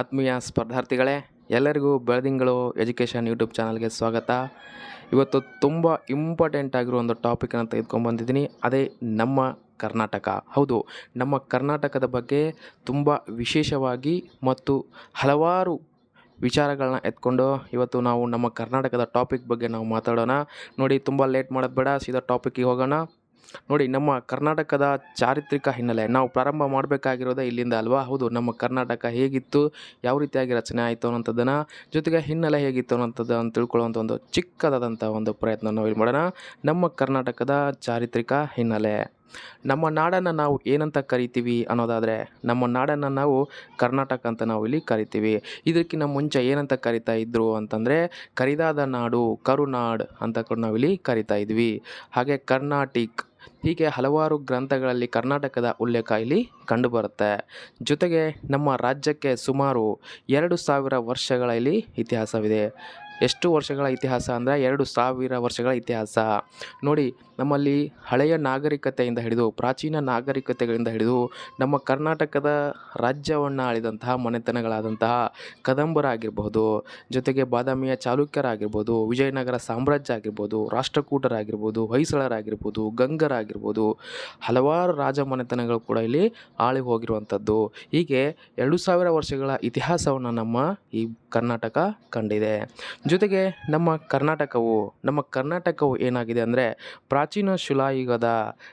ಆತ್ಮೀಯ ಸ್ಪರ್ಧಾರ್ಥಿಗಳೇ, ಎಲ್ಲರಿಗೂ ಬೆಳದಿಂಗಳು education YouTube ಚಾನಲ್ಗೆ ಸ್ವಾಗತ. ಇವತ್ತು ತುಂಬ ಇಂಪಾರ್ಟೆಂಟ್ ಆಗಿರೋ ಒಂದು ಟಾಪಿಕನ್ನು ತೆಗೆದುಕೊಂಡ್ಬಂದಿದ್ದೀನಿ ಅದೇ ನಮ್ಮ ಕರ್ನಾಟಕ. ಹೌದು, ನಮ್ಮ ಕರ್ನಾಟಕದ ಬಗ್ಗೆ ತುಂಬ ವಿಶೇಷವಾಗಿ ಮತ್ತು ಹಲವಾರು ವಿಚಾರಗಳನ್ನ ಎತ್ಕೊಂಡು ಇವತ್ತು ನಾವು ನಮ್ಮ ಕರ್ನಾಟಕದ ಟಾಪಿಕ್ ಬಗ್ಗೆ ನಾವು ಮಾತಾಡೋಣ. ನೋಡಿ, ತುಂಬ ಲೇಟ್ ಮಾಡೋದು ಬೇಡ, ಸೀದಾ ಟಾಪಿಕ್ಕಿಗೆ ಹೋಗೋಣ. ನೋಡಿ, ನಮ್ಮ ಕರ್ನಾಟಕದ ಚಾರಿತ್ರಿಕ ಹಿನ್ನೆಲೆ. ನಾವು ಪ್ರಾರಂಭ ಮಾಡಬೇಕಾಗಿರೋದೇ ಇಲ್ಲಿಂದ ಅಲ್ವಾ? ಹೌದು, ನಮ್ಮ ಕರ್ನಾಟಕ ಹೇಗಿತ್ತು? ಯಾವ ರೀತಿಯಾಗಿ ರಚನೆ ಆಯಿತು ಅನ್ನೋಂಥದ್ದನ್ನು, ಜೊತೆಗೆ ಹಿನ್ನೆಲೆ ಹೇಗಿತ್ತು ಅನ್ನೋಂಥದ್ದನ್ನು ತಿಳ್ಕೊಳ್ಳುವಂಥ ಒಂದು ಚಿಕ್ಕದಾದಂಥ ಒಂದು ಪ್ರಯತ್ನ ಇಲ್ಲಿ ಮಾಡೋಣ. ನಮ್ಮ ಕರ್ನಾಟಕದ ಚಾರಿತ್ರಿಕ ಹಿನ್ನೆಲೆ. ನಮ್ಮ ನಾಡನ್ನು ನಾವು ಏನಂತ ಕರಿತೀವಿ ಅನ್ನೋದಾದರೆ, ನಮ್ಮ ನಾಡನ್ನು ನಾವು ಕರ್ನಾಟಕ ಅಂತ ನಾವು ಇಲ್ಲಿ ಕರಿತೀವಿ. ಇದಕ್ಕಿಂತ ಮುಂಚೆ ಏನಂತ ಕರಿತಾ ಇದ್ರು ಅಂತಂದರೆ, ಕರಿದಾದ ನಾಡು ಕರುನಾಡ್ ಅಂತ ಕೂಡ ನಾವಿಲ್ಲಿ ಕರಿತಾ ಇದ್ವಿ. ಹಾಗೆ ಕರ್ನಾಟಿಕ್ ಹೀಗೆ ಹಲವಾರು ಗ್ರಂಥಗಳಲ್ಲಿ ಕರ್ನಾಟಕದ ಉಲ್ಲೇಖ ಇಲ್ಲಿ ಕಂಡುಬರುತ್ತೆ. ಜೊತೆಗೆ ನಮ್ಮ ರಾಜ್ಯಕ್ಕೆ ಸುಮಾರು ಎರಡು ಸಾವಿರ ವರ್ಷಗಳ ಇಲ್ಲಿ ಇತಿಹಾಸವಿದೆ. ಎಷ್ಟು ವರ್ಷಗಳ ಇತಿಹಾಸ ಅಂದರೆ ಎರಡು ಸಾವಿರ ವರ್ಷಗಳ ಇತಿಹಾಸ. ನೋಡಿ, ನಮ್ಮಲ್ಲಿ ಹಳೆಯ ನಾಗರಿಕತೆಯಿಂದ ಹಿಡಿದು, ಪ್ರಾಚೀನ ನಾಗರಿಕತೆಗಳಿಂದ ಹಿಡಿದು, ನಮ್ಮ ಕರ್ನಾಟಕದ ರಾಜ್ಯವನ್ನು ಆಳಿದಂತಹ ಮನೆತನಗಳಾದಂತಹ ಕದಂಬರಾಗಿರ್ಬೋದು, ಜೊತೆಗೆ ಬಾದಾಮಿಯ ಚಾಲುಕ್ಯರಾಗಿರ್ಬೋದು, ವಿಜಯನಗರ ಸಾಮ್ರಾಜ್ಯ ಆಗಿರ್ಬೋದು, ರಾಷ್ಟ್ರಕೂಟರಾಗಿರ್ಬೋದು, ಹೊಯ್ಸಳರಾಗಿರ್ಬೋದು, ಗಂಗರಾಗಿರ್ಬೋದು, ಹಲವಾರು ರಾಜ ಮನೆತನಗಳು ಕೂಡ ಇಲ್ಲಿ ಆಳಿ ಹೋಗಿರುವಂಥದ್ದು. ಹೀಗೆ ಎರಡು ಸಾವಿರ ವರ್ಷಗಳ ಇತಿಹಾಸವನ್ನು ನಮ್ಮ ಈ ಕರ್ನಾಟಕ ಕಂಡಿದೆ. ಜೊತೆಗೆ ನಮ್ಮ ಕರ್ನಾಟಕವು ನಮ್ಮ ಕರ್ನಾಟಕವು ಏನಾಗಿದೆ ಅಂದರೆ ಪ್ರಾಚೀನ ಶಿಲಾಯುಗದ,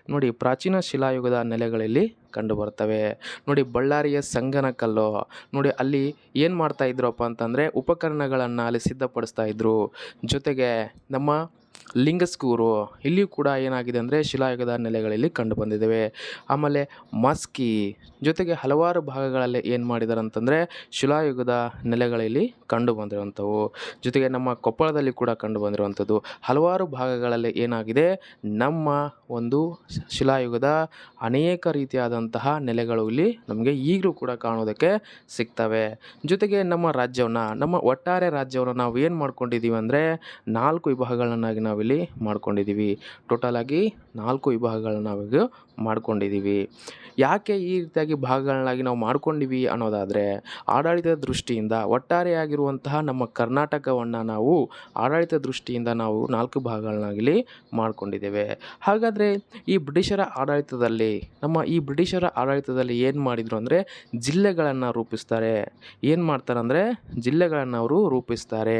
ನೋಡಿ ಪ್ರಾಚೀನ ಶಿಲಾಯುಗದ ನೆಲೆಗಳಲ್ಲಿ ಕಂಡುಬರ್ತವೆ ನೋಡಿ ಬಳ್ಳಾರಿಯ ಸಂಗನಕಲ್ಲು ನೋಡಿ ಅಲ್ಲಿ ಏನು ಮಾಡ್ತಾ ಇದ್ರಪ್ಪ ಅಂತಂದರೆ ಉಪಕರಣಗಳನ್ನು ಅಲ್ಲಿ ಸಿದ್ಧಪಡಿಸ್ತಾ ಇದ್ದರು ಜೊತೆಗೆ ನಮ್ಮ ಲಿಂಗಸ್ಕೂರು. ಇಲ್ಲಿಯೂ ಕೂಡ ಏನಾಗಿದೆ ಅಂದರೆ ಶಿಲಾಯುಗದ ನೆಲೆಗಳಲ್ಲಿ ಕಂಡುಬಂದಿದ್ದಾವೆ ಆಮೇಲೆ ಮಸ್ಕಿ. ಜೊತೆಗೆ ಹಲವಾರು ಭಾಗಗಳಲ್ಲಿ ಏನು ಮಾಡಿದ್ದಾರೆ ಅಂತಂದರೆ ಶಿಲಾಯುಗದ ನೆಲೆಗಳಲ್ಲಿ ಕಂಡುಬಂದಿರುವಂಥವು ಜೊತೆಗೆ ನಮ್ಮ ಕೊಪ್ಪಳದಲ್ಲಿ ಕೂಡ ಕಂಡು ಬಂದಿರುವಂಥದ್ದು. ಹಲವಾರು ಭಾಗಗಳಲ್ಲಿ ಏನಾಗಿದೆ, ನಮ್ಮ ಒಂದು ಶಿಲಾಯುಗದ ಅನೇಕ ರೀತಿಯಾದಂತಹ ನೆಲೆಗಳು ಇಲ್ಲಿ ನಮಗೆ ಈಗಲೂ ಕೂಡ ಕಾಣೋದಕ್ಕೆ ಸಿಗ್ತವೆ. ಜೊತೆಗೆ ನಮ್ಮ ರಾಜ್ಯವನ್ನು, ನಮ್ಮ ಒಟ್ಟಾರೆ ರಾಜ್ಯವನ್ನು ನಾವು ಏನು ಮಾಡ್ಕೊಂಡಿದ್ದೀವಿ ಅಂದರೆ ನಾಲ್ಕು ವಿಭಾಗಗಳನ್ನಾಗಿ ನಾವಿಲ್ಲಿ ಮಾಡ್ಕೊಂಡಿದ್ದೀವಿ. ಟೋಟಲಾಗಿ ನಾಲ್ಕು ವಿಭಾಗಗಳನ್ನ ನಾವೀಗ ಮಾಡ್ಕೊಂಡಿದ್ದೀವಿ. ಯಾಕೆ ಈ ರೀತಿಯಾಗಿ ಭಾಗಗಳನ್ನಾಗಿ ನಾವು ಮಾಡ್ಕೊಂಡಿವಿ ಅನ್ನೋದಾದರೆ ಆಡಳಿತದ ದೃಷ್ಟಿಯಿಂದ ಒಟ್ಟಾರೆಯಾಗಿರುವಂತಹ ನಮ್ಮ ಕರ್ನಾಟಕವನ್ನು ನಾವು ಆಡಳಿತ ದೃಷ್ಟಿಯಿಂದ ನಾವು ನಾಲ್ಕು ಭಾಗಗಳನ್ನಾಗಲಿ ಮಾಡ್ಕೊಂಡಿದ್ದೇವೆ. ಹಾಗಾದರೆ ಈ ಬ್ರಿಟಿಷರ ಆಡಳಿತದಲ್ಲಿ, ನಮ್ಮ ಈ ಬ್ರಿಟಿಷರ ಆಡಳಿತದಲ್ಲಿ ಏನು ಮಾಡಿದರು ಅಂದರೆ, ಜಿಲ್ಲೆಗಳನ್ನು ರೂಪಿಸ್ತಾರೆ. ಏನು ಮಾಡ್ತಾರೆ ಅಂದರೆ ಜಿಲ್ಲೆಗಳನ್ನು ಅವರು ರೂಪಿಸ್ತಾರೆ.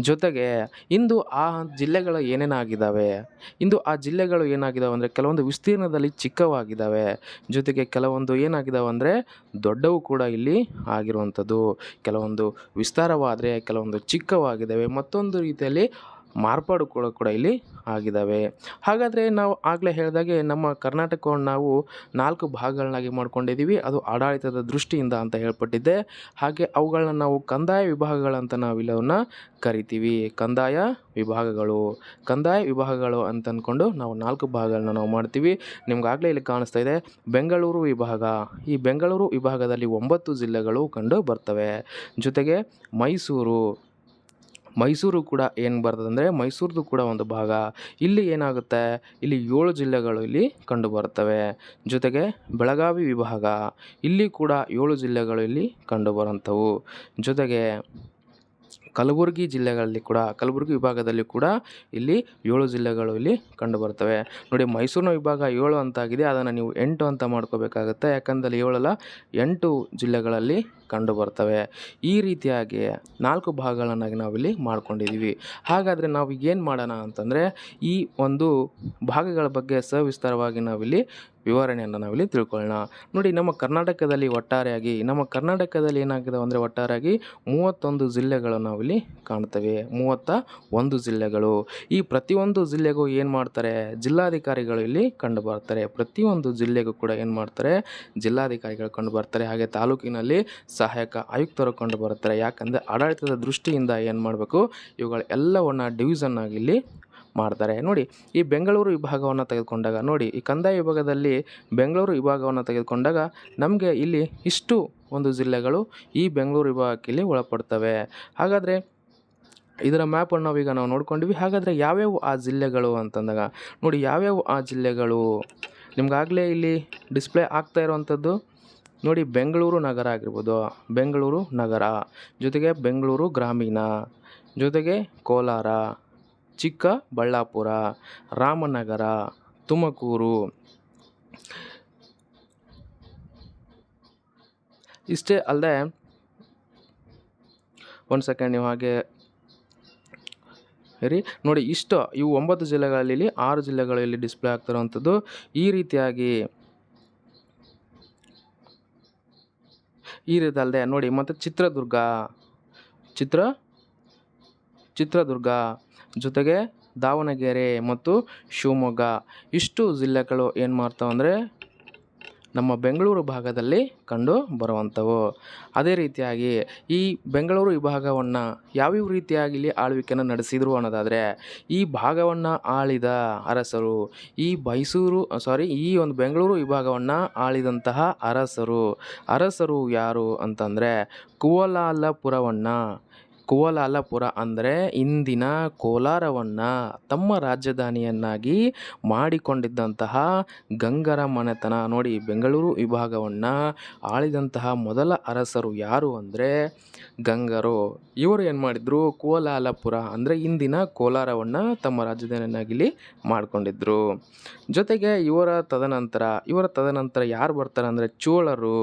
ಜೊತೆಗೆ ಇಂದು ಆ ಜಿಲ್ಲೆಗಳು ಏನೇನಾಗಿದ್ದಾವೆ? ಇಂದು ಆ ಜಿಲ್ಲೆಗಳು ಏನಾಗಿದ್ದಾವೆ ಅಂದರೆ ಕೆಲವೊಂದು ವಿಸ್ತೀರ್ಣದಲ್ಲಿ ಚಿಕ್ಕವಾಗಿದ್ದಾವೆ. ಜೊತೆಗೆ ಕೆಲವೊಂದು ಏನಾಗಿದ್ದಾವೆ ಅಂದರೆ ದೊಡ್ಡವು ಕೂಡ ಇಲ್ಲಿ ಆಗಿರುವಂಥದ್ದು. ಕೆಲವೊಂದು ವಿಸ್ತಾರವಾದರೆ, ಕೆಲವೊಂದು ಚಿಕ್ಕವಾಗಿದ್ದಾವೆ. ಮತ್ತೊಂದು ರೀತಿಯಲ್ಲಿ ಮಾರ್ಪಾಡು ಕೂಡ ಕೂಡ ಇಲ್ಲಿ ಆಗಿದ್ದಾವೆ. ಹಾಗಾದರೆ ನಾವು ಆಗಲೇ ಹೇಳಿದಾಗೆ ನಮ್ಮ ಕರ್ನಾಟಕವನ್ನು ನಾವು ನಾಲ್ಕು ಭಾಗಗಳನ್ನಾಗಿ ಮಾಡ್ಕೊಂಡಿದ್ದೀವಿ. ಅದು ಆಡಳಿತದ ದೃಷ್ಟಿಯಿಂದ ಅಂತ ಹೇಳ್ಪಟ್ಟಿದ್ದೆ. ಹಾಗೆ ಅವುಗಳನ್ನ ನಾವು ಕಂದಾಯ ವಿಭಾಗಗಳಂತ ನಾವು ಕರಿತೀವಿ. ಕಂದಾಯ ವಿಭಾಗಗಳು. ಕಂದಾಯ ವಿಭಾಗಗಳು ಅಂತ ಅಂದ್ಕೊಂಡು ನಾವು ನಾಲ್ಕು ಭಾಗಗಳನ್ನ ನಾವು ಮಾಡ್ತೀವಿ. ನಿಮ್ಗಾಗಲೇ ಇಲ್ಲಿ ಕಾಣಿಸ್ತಾ ಇದೆ. ಬೆಂಗಳೂರು ವಿಭಾಗ. ಈ ಬೆಂಗಳೂರು ವಿಭಾಗದಲ್ಲಿ ಒಂಬತ್ತು ಜಿಲ್ಲೆಗಳು ಕಂಡು ಬರ್ತವೆ. ಜೊತೆಗೆ ಮೈಸೂರು. ಮೈಸೂರು ಕೂಡ ಏನು ಬರ್ತದಂದರೆ ಮೈಸೂರದು ಕೂಡ ಒಂದು ಭಾಗ. ಇಲ್ಲಿ ಏನಾಗುತ್ತೆ? ಇಲ್ಲಿ ಏಳು ಜಿಲ್ಲೆಗಳು ಇಲ್ಲಿ ಕಂಡು ಬರ್ತವೆ ಜೊತೆಗೆ ಬೆಳಗಾವಿ ವಿಭಾಗ. ಇಲ್ಲಿ ಕೂಡ ಏಳು ಜಿಲ್ಲೆಗಳು ಇಲ್ಲಿ ಕಂಡು ಬರುವಂಥವು. ಜೊತೆಗೆ ಕಲಬುರಗಿ ಜಿಲ್ಲೆಗಳಲ್ಲಿ ಕೂಡ, ಕಲಬುರಗಿ ವಿಭಾಗದಲ್ಲಿ ಕೂಡ ಇಲ್ಲಿ ಏಳು ಜಿಲ್ಲೆಗಳು ಇಲ್ಲಿ ಕಂಡುಬರ್ತವೆ ನೋಡಿ, ಮೈಸೂರಿನ ವಿಭಾಗ ಏಳು ಅಂತಾಗಿದೆ. ಅದನ್ನು ನೀವು ಎಂಟು ಅಂತ ಮಾಡ್ಕೋಬೇಕಾಗುತ್ತೆ. ಯಾಕಂದರೆ ಏಳಲ್ಲ, ಎಂಟು ಜಿಲ್ಲೆಗಳಲ್ಲಿ ಕಂಡು ಬರ್ತವೆ. ಈ ರೀತಿಯಾಗಿ ನಾಲ್ಕು ಭಾಗಗಳನ್ನಾಗಿ ನಾವಿಲ್ಲಿ ಮಾಡ್ಕೊಂಡಿದ್ದೀವಿ ಹಾಗಾದರೆ ನಾವು ಏನು ಮಾಡೋಣ ಅಂತಂದರೆ, ಈ ಒಂದು ಭಾಗಗಳ ಬಗ್ಗೆ ಸವಿಸ್ತಾರವಾಗಿ ನಾವಿಲ್ಲಿ ವಿವರಣೆಯನ್ನು ನಾವಿಲ್ಲಿ ತಿಳ್ಕೊಳ್ಳೋಣ. ನೋಡಿ, ನಮ್ಮ ಕರ್ನಾಟಕದಲ್ಲಿ ಒಟ್ಟಾರೆಯಾಗಿ, ನಮ್ಮ ಕರ್ನಾಟಕದಲ್ಲಿ ಏನಾಗಿದೆ ಅಂದರೆ ಒಟ್ಟಾರೆಯಾಗಿ ಮೂವತ್ತೊಂದು ಜಿಲ್ಲೆಗಳು ನಾವಿಲ್ಲಿ ಕಾಣ್ತೇವೆ. ಮೂವತ್ತ ಒಂದು ಜಿಲ್ಲೆಗಳು. ಈ ಪ್ರತಿಯೊಂದು ಜಿಲ್ಲೆಗೂ ಏನು ಮಾಡ್ತಾರೆ? ಜಿಲ್ಲಾಧಿಕಾರಿಗಳು ಇಲ್ಲಿ ಕಂಡು ಬರ್ತಾರೆ. ಪ್ರತಿಯೊಂದು ಜಿಲ್ಲೆಗೂ ಕೂಡ ಏನು ಮಾಡ್ತಾರೆ? ಜಿಲ್ಲಾಧಿಕಾರಿಗಳು ಕಂಡು ಬರ್ತಾರೆ. ಹಾಗೆ ತಾಲೂಕಿನಲ್ಲಿ ಸಹಾಯಕ ಆಯುಕ್ತರು ಕಂಡು ಬರುತ್ತಾರೆ. ಯಾಕಂದರೆ ಆಡಳಿತದ ದೃಷ್ಟಿಯಿಂದ ಏನು ಮಾಡಬೇಕು? ಇವುಗಳ ಎಲ್ಲವನ್ನು ಡಿವಿಷನ್ ಆಗಿ ಇಲ್ಲಿ ಮಾಡ್ತಾರೆ. ನೋಡಿ, ಈ ಬೆಂಗಳೂರು ವಿಭಾಗವನ್ನು ತೆಗೆದುಕೊಂಡಾಗ, ನೋಡಿ, ಈ ಕಂದಾಯ ವಿಭಾಗದಲ್ಲಿ ಬೆಂಗಳೂರು ವಿಭಾಗವನ್ನು ತೆಗೆದುಕೊಂಡಾಗ ನಮಗೆ ಇಲ್ಲಿ ಇಷ್ಟು ಒಂದು ಜಿಲ್ಲೆಗಳು ಈ ಬೆಂಗಳೂರು ವಿಭಾಗಕ್ಕೆ ಇಲ್ಲಿ ಒಳಪಡ್ತವೆ. ಹಾಗಾದರೆ ಇದರ ಮ್ಯಾಪನ್ನು ನಾವೀಗ ನಾವು ನೋಡ್ಕೊಂಡ್ವಿ. ಹಾಗಾದರೆ ಯಾವ್ಯಾವು ಆ ಜಿಲ್ಲೆಗಳು ಅಂತಂದಾಗ, ನೋಡಿ, ಯಾವ್ಯಾವ ಆ ಜಿಲ್ಲೆಗಳು? ನಿಮ್ಗಾಗಲೇ ಇಲ್ಲಿ ಡಿಸ್ಪ್ಲೇ ಆಗ್ತಾ ಇರುವಂಥದ್ದು ನೋಡಿ, ಬೆಂಗಳೂರು ನಗರ ಆಗಿರ್ಬೋದು, ಬೆಂಗಳೂರು ನಗರ. ಜೊತೆಗೆ ಬೆಂಗಳೂರು ಗ್ರಾಮೀಣ. ಜೊತೆಗೆ ಕೋಲಾರ, ಚಿಕ್ಕಬಳ್ಳಾಪುರ, ರಾಮನಗರ, ತುಮಕೂರು. ಇಷ್ಟೇ ಅಲ್ಲದೆ, ಒಂದು ಸೆಕೆಂಡ್ ನೀವು ಹಾಗೆ ರೀ ನೋಡಿ, ಇಷ್ಟು ಇವು ಒಂಬತ್ತು ಜಿಲ್ಲೆಗಳಲ್ಲಿ, ಆರು ಜಿಲ್ಲೆಗಳಲ್ಲಿ ಡಿಸ್ಪ್ಲೇ ಆಗ್ತಿರೋವಂಥದ್ದು ಈ ರೀತಿಯಾಗಿ ಈ ರೀತಿ ಅಲ್ಲದೆ ನೋಡಿ, ಮತ್ತು ಚಿತ್ರದುರ್ಗ. ಚಿತ್ರ? ಚಿತ್ರದುರ್ಗ. ಜೊತೆಗೆ ದಾವಣಗೆರೆ ಮತ್ತು ಶಿವಮೊಗ್ಗ. ಇಷ್ಟು ಜಿಲ್ಲೆಗಳು ಏನು ಮಾಡ್ತಾವೆ ಅಂದರೆ ನಮ್ಮ ಬೆಂಗಳೂರು ಭಾಗದಲ್ಲಿ ಕಂಡು ಬರುವಂಥವು. ಅದೇ ರೀತಿಯಾಗಿ ಈ ಬೆಂಗಳೂರು ವಿಭಾಗವನ್ನು ಯಾವ್ಯಾವ ರೀತಿಯಾಗಿ ಇಲ್ಲಿ ಆಳ್ವಿಕೆಯನ್ನು ನಡೆಸಿದರು ಅನ್ನೋದಾದರೆ, ಈ ಭಾಗವನ್ನು ಆಳಿದ ಅರಸರು, ಈ ಮೈಸೂರು ಸಾರಿ ಈ ಒಂದು ಬೆಂಗಳೂರು ವಿಭಾಗವನ್ನು ಆಳಿದಂತಹ ಅರಸರು. ಅರಸರು ಯಾರು ಅಂತಂದರೆ ಕುವಲಾಲಪುರವನ್ನು ಕುವಲಾಲಪುರ ಅಂದರೆ ಇಂದಿನ ಕೋಲಾರವನ್ನು ತಮ್ಮ ರಾಜಧಾನಿಯನ್ನಾಗಿ ಮಾಡಿಕೊಂಡಿದ್ದಂತಹ ಗಂಗರ ಮನೆತನ. ನೋಡಿ, ಬೆಂಗಳೂರು ವಿಭಾಗವನ್ನು ಆಳಿದಂತಹ ಮೊದಲ ಅರಸರು ಯಾರು ಅಂದರೆ ಗಂಗರು. ಇವರು ಏನು ಮಾಡಿದ್ರು? ಕೋಲಾಲಪುರ ಅಂದರೆ ಇಂದಿನ ಕೋಲಾರವನ್ನು ತಮ್ಮ ರಾಜಧಾನಿಯನ್ನಾಗಿಲಿ ಮಾಡಿಕೊಂಡಿದ್ರು. ಜೊತೆಗೆ ಇವರ ತದನಂತರ ಇವರ ತದನಂತರ ಯಾರು ಬರ್ತಾರೆ ಅಂದರೆ ಚೋಳರು,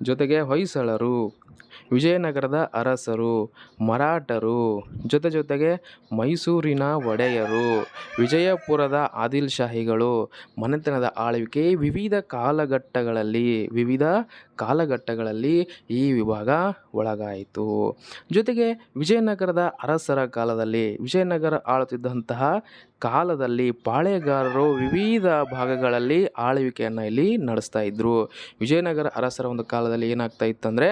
ಜೊತೆಗೆ ಹೊಯ್ಸಳರು ವಿಜಯನಗರದ ಅರಸರು, ಮರಾಠರು, ಜೊತೆ ಜೊತೆಗೆ ಮೈಸೂರಿನ ಒಡೆಯರು, ವಿಜಯಪುರದ ಆದಿಲ್ ಶಾಹಿಗಳು ಮನೆತನದ ಆಳ್ವಿಕೆ, ವಿವಿಧ ಕಾಲಘಟ್ಟಗಳಲ್ಲಿ ವಿವಿಧ ಕಾಲಘಟ್ಟಗಳಲ್ಲಿ ಈ ವಿಭಾಗ ಒಳಗಾಯಿತು. ಜೊತೆಗೆ ವಿಜಯನಗರದ ಅರಸರ ಕಾಲದಲ್ಲಿ, ವಿಜಯನಗರ ಆಳುತ್ತಿದ್ದಂತಹ ಕಾಲದಲ್ಲಿ ಪಾಳೆಗಾರರು ವಿವಿಧ ಭಾಗಗಳಲ್ಲಿ ಆಳ್ವಿಕೆಯನ್ನು ಇಲ್ಲಿ ನಡೆಸ್ತಾ ಇದ್ದರು ವಿಜಯನಗರ ಅರಸರ ಒಂದು ಕಾಲದಲ್ಲಿ ಏನಾಗ್ತಾ ಇತ್ತಂದರೆ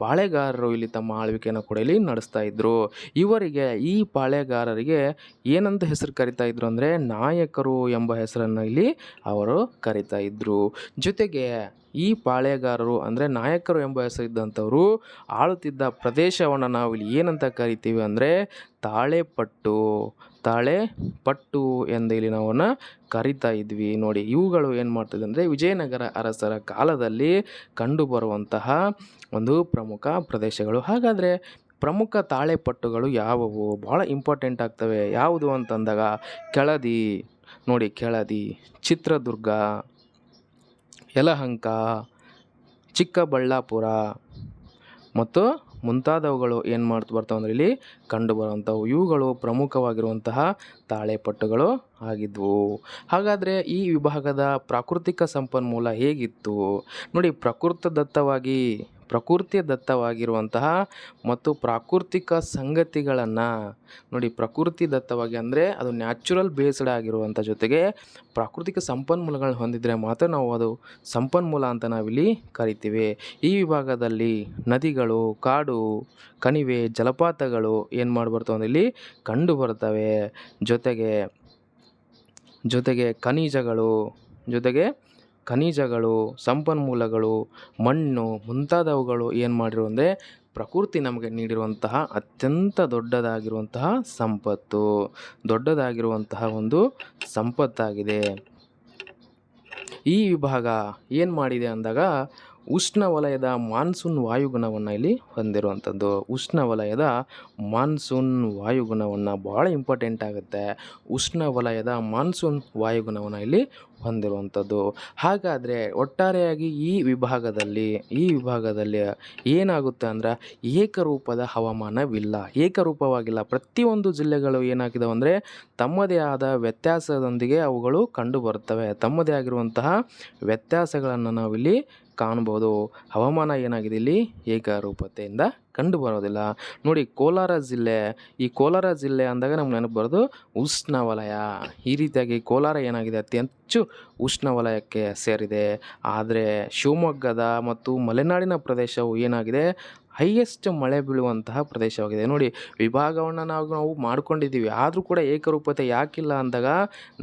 ಪಾಳೆಗಾರರು ಇಲ್ಲಿ ತಮ್ಮ ಆಳ್ವಿಕೆಯನ್ನು ಕೂಡ ಇಲ್ಲಿ ನಡೆಸ್ತಾ ಇದ್ದರು ಇವರಿಗೆ ಈ ಪಾಳೆಗಾರರಿಗೆ ಏನಂತ ಹೆಸರು ಕರಿತಾ ಇದ್ರು ಅಂದರೆ ನಾಯಕರು ಎಂಬ ಹೆಸರನ್ನು ಇಲ್ಲಿ ಅವರು ಕರಿತಾ ಇದ್ದರು ಜೊತೆಗೆ ಈ ಪಾಳೆಗಾರರು ಅಂದರೆ ನಾಯಕರು ಎಂಬ ಹೆಸರಿದ್ದಂಥವರು ಆಳುತ್ತಿದ್ದ ಪ್ರದೇಶವನ್ನು ನಾವು ಇಲ್ಲಿ ಏನಂತ ಕರಿತೀವಿ ಅಂದರೆ ತಾಳೆಪಟ್ಟು ತಾಳೆ ಪಟ್ಟು ಎಂದು ಇಲ್ಲಿ ನಾವನ್ನ ಕರಿತಾ ಇದ್ವಿ. ನೋಡಿ, ಇವುಗಳು ಏನು ಮಾಡ್ತದೆ ಅಂದರೆ ವಿಜಯನಗರ ಅರಸರ ಕಾಲದಲ್ಲಿ ಕಂಡುಬರುವಂತಹ ಒಂದು ಪ್ರಮುಖ ಪ್ರದೇಶಗಳು. ಹಾಗಾದರೆ ಪ್ರಮುಖ ತಾಳೆಪಟ್ಟುಗಳು ಯಾವುವು? ಭಾಳ ಇಂಪಾರ್ಟೆಂಟ್ ಆಗ್ತವೆ. ಯಾವುದು ಅಂತಂದಾಗ, ಕೆಳದಿ. ನೋಡಿ, ಕೆಳದಿ. ಚಿತ್ರದುರ್ಗ. ಯಲಹಂಕ, ಚಿಕ್ಕಬಳ್ಳಾಪುರ ಮತ್ತು ಮುಂತಾದವುಗಳು ಏನು ಮಾಡ್ತಾ ಬರ್ತಾವೆ ಅಂದರೆ ಇಲ್ಲಿ ಕಂಡುಬರುವಂಥವು ಇವುಗಳು ಪ್ರಮುಖವಾಗಿರುವಂತಹ ತಾಳೆಪಟ್ಟುಗಳು ಆಗಿದ್ವು. ಹಾಗಾದರೆ ಈ ವಿಭಾಗದ ಪ್ರಾಕೃತಿಕ ಸಂಪನ್ಮೂಲ ಹೇಗಿತ್ತು? ನೋಡಿ ಪ್ರಕೃತದತ್ತವಾಗಿ ಪ್ರಕೃತಿ ದತ್ತವಾಗಿರುವಂತಹ ಮತ್ತು ಪ್ರಾಕೃತಿಕ ಸಂಗತಿಗಳನ್ನು ನೋಡಿ ಪ್ರಕೃತಿ ದತ್ತವಾಗಿ ಅಂದರೆ ಅದು ನ್ಯಾಚುರಲ್ ಬೇಸ್ಡ್ ಆಗಿರುವಂಥ ಜೊತೆಗೆ ಪ್ರಾಕೃತಿಕ ಸಂಪನ್ಮೂಲಗಳನ್ನ ಹೊಂದಿದರೆ ಮಾತ್ರ ನಾವು ಅದು ಸಂಪನ್ಮೂಲ ಅಂತ ನಾವಿಲ್ಲಿ ಕರಿತೀವಿ. ಈ ವಿಭಾಗದಲ್ಲಿ ನದಿಗಳು, ಕಾಡು, ಕಣಿವೆ, ಜಲಪಾತಗಳು ಏನು ಮಾಡ್ಬರ್ತವೆ ಅಂದರೆ ಇಲ್ಲಿ ಕಂಡು ಬರ್ತವೆ ಜೊತೆಗೆ ಜೊತೆಗೆ ಖನಿಜಗಳು, ಜೊತೆಗೆ ಖನಿಜಗಳು, ಸಂಪನ್ಮೂಲಗಳು, ಮಣ್ಣು ಮುಂತಾದವುಗಳು ಏನು ಮಾಡಿರು ಅಂದರೆ ಪ್ರಕೃತಿ ನಮಗೆ ನೀಡಿರುವಂತಹ ಅತ್ಯಂತ ದೊಡ್ಡದಾಗಿರುವಂತಹ ಸಂಪತ್ತು. ದೊಡ್ಡದಾಗಿರುವಂತಹ ಒಂದು ಸಂಪತ್ತಾಗಿದೆ. ಈ ವಿಭಾಗ ಏನು ಮಾಡಿದೆ ಅಂದಾಗ ಉಷ್ಣವಲಯದ ಮಾನ್ಸೂನ್ ವಾಯುಗುಣವನ್ನು ಇಲ್ಲಿ ಹೊಂದಿರುವಂಥದ್ದು. ಉಷ್ಣವಲಯದ ಮಾನ್ಸೂನ್ ವಾಯುಗುಣವನ್ನು ಭಾಳ ಇಂಪಾರ್ಟೆಂಟ್ ಆಗುತ್ತೆ. ಉಷ್ಣವಲಯದ ಮಾನ್ಸೂನ್ ವಾಯುಗುಣವನ್ನು ಇಲ್ಲಿ ಹೊಂದಿರುವಂಥದ್ದು. ಹಾಗಾದರೆ ಒಟ್ಟಾರೆಯಾಗಿ ಈ ವಿಭಾಗದಲ್ಲಿ ಈ ವಿಭಾಗದಲ್ಲಿ ಏನಾಗುತ್ತೆ ಅಂದರೆ ಏಕರೂಪದ ಹವಾಮಾನವಿಲ್ಲ. ಏಕರೂಪವಾಗಿಲ್ಲ. ಪ್ರತಿಯೊಂದು ಜಿಲ್ಲೆಗಳು ಏನಾಗಿದಾವೆ ಅಂದರೆ ತಮ್ಮದೇ ಆದ ವ್ಯತ್ಯಾಸದೊಂದಿಗೆ ಅವುಗಳು ಕಂಡುಬರುತ್ತವೆ. ತಮ್ಮದೇ ಆಗಿರುವಂತಹ ವ್ಯತ್ಯಾಸಗಳನ್ನು ನಾವಿಲ್ಲಿ ಕಾಣ್ಬೋದು ಹವಾಮಾನ ಏನಾಗಿದೆ ಇಲ್ಲಿ? ಏಕರೂಪತೆಯಿಂದ ಕಂಡು ಬರೋದಿಲ್ಲ ನೋಡಿ, ಕೋಲಾರ ಜಿಲ್ಲೆ. ಈ ಕೋಲಾರ ಜಿಲ್ಲೆ ಅಂದಾಗ ನಮ್ಗೆ ನೆನಪು ಬರೋದು ಉಷ್ಣವಲಯ. ಈ ರೀತಿಯಾಗಿ ಕೋಲಾರ ಏನಾಗಿದೆ? ಅತಿ ಹೆಚ್ಚು ಉಷ್ಣವಲಯಕ್ಕೆ ಸೇರಿದೆ. ಆದರೆ ಶಿವಮೊಗ್ಗದ ಮತ್ತು ಮಲೆನಾಡಿನ ಪ್ರದೇಶವು ಏನಾಗಿದೆ? ಹೈಯೆಸ್ಟ್ ಮಳೆ ಬೀಳುವಂತಹ ಪ್ರದೇಶವಾಗಿದೆ. ನೋಡಿ, ವಿಭಾಗವನ್ನು ನಾವು ನಾವು ಮಾಡ್ಕೊಂಡಿದ್ದೀವಿ. ಆದರೂ ಕೂಡ ಏಕರೂಪತೆ ಯಾಕಿಲ್ಲ ಅಂದಾಗ